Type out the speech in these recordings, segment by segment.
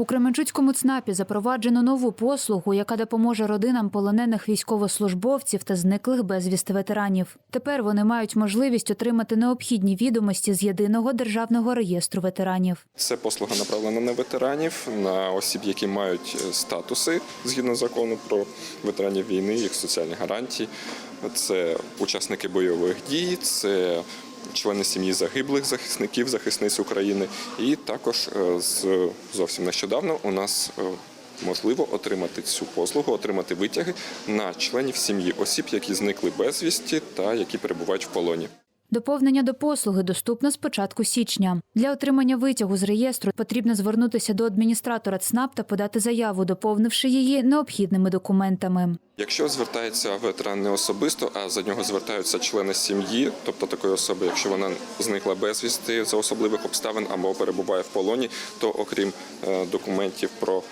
У Кременчуцькому ЦНАПі запроваджено нову послугу, яка допоможе родинам полонених військовослужбовців та зниклих безвісти ветеранів. Тепер вони мають можливість отримати необхідні відомості з єдиного державного реєстру ветеранів. Це послуга направлена на ветеранів, на осіб, які мають е, статуси згідно закону про ветеранів війни, їх соціальні гарантії. Це учасники бойових дій, це члени сім'ї загиблих захисників, захисниць України. І також е, зовсім нещодавно у нас е, можливо отримати цю послугу, отримати витяги на членів сім'ї осіб, які зникли безвісті та які перебувають в полоні. Доповнення до послуги доступно з початку січня. Для отримання витягу з реєстру потрібно звернутися до адміністратора ЦНАП та подати заяву, доповнивши її необхідними документами. Якщо звертається ветеран не особисто, а за нього звертаються члени сім'ї, тобто такої особи, якщо вона зникла безвісти за особливих обставин або перебуває в полоні, то окрім е, документів про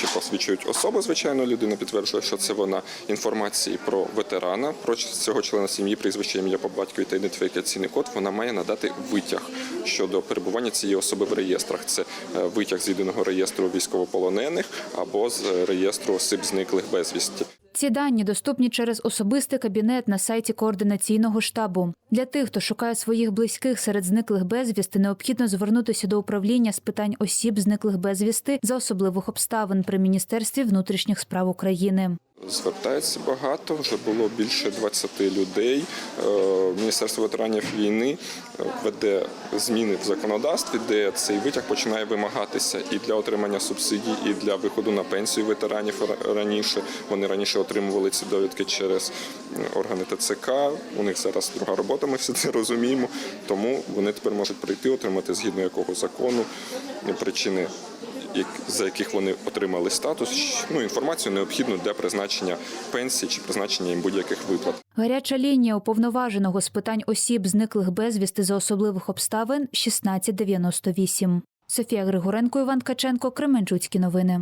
чи посвідчують особу, звичайно, людина підтверджує, що це вона інформації про ветерана, про цього члена сім'ї, прізвище, ім'я по батькові та ідентифікаційний код. Вона має надати витяг щодо перебування цієї особи в реєстрах. Це е, витяг з єдиного реєстру військовополонених або з е, реєстру осіб зниклих безвісті. Ці дані доступні через особистий кабінет на сайті координаційного штабу. Для тих, хто шукає своїх близьких серед зниклих безвісти, необхідно звернутися до управління з питань осіб, зниклих безвісти за особливих обставин при міністерстві внутрішніх справ України. Звертається багато, вже було більше 20 людей. Е, Міністерство ветеранів війни е, веде зміни в законодавстві, де цей витяг починає вимагатися і для отримання субсидій, і для виходу на пенсію ветеранів раніше. Вони раніше отримували ці довідки через органи ТЦК. У них зараз друга робота, ми все це розуміємо. Тому вони тепер можуть прийти, отримати згідно якого закону причини за яких вони отримали статус, ну інформацію необхідну для призначення пенсії чи призначення їм будь-яких виплат. Гаряча лінія уповноваженого з питань осіб, зниклих безвісти за особливих обставин 1698. Софія Григоренко, Іван Каченко, Кременчуцькі новини.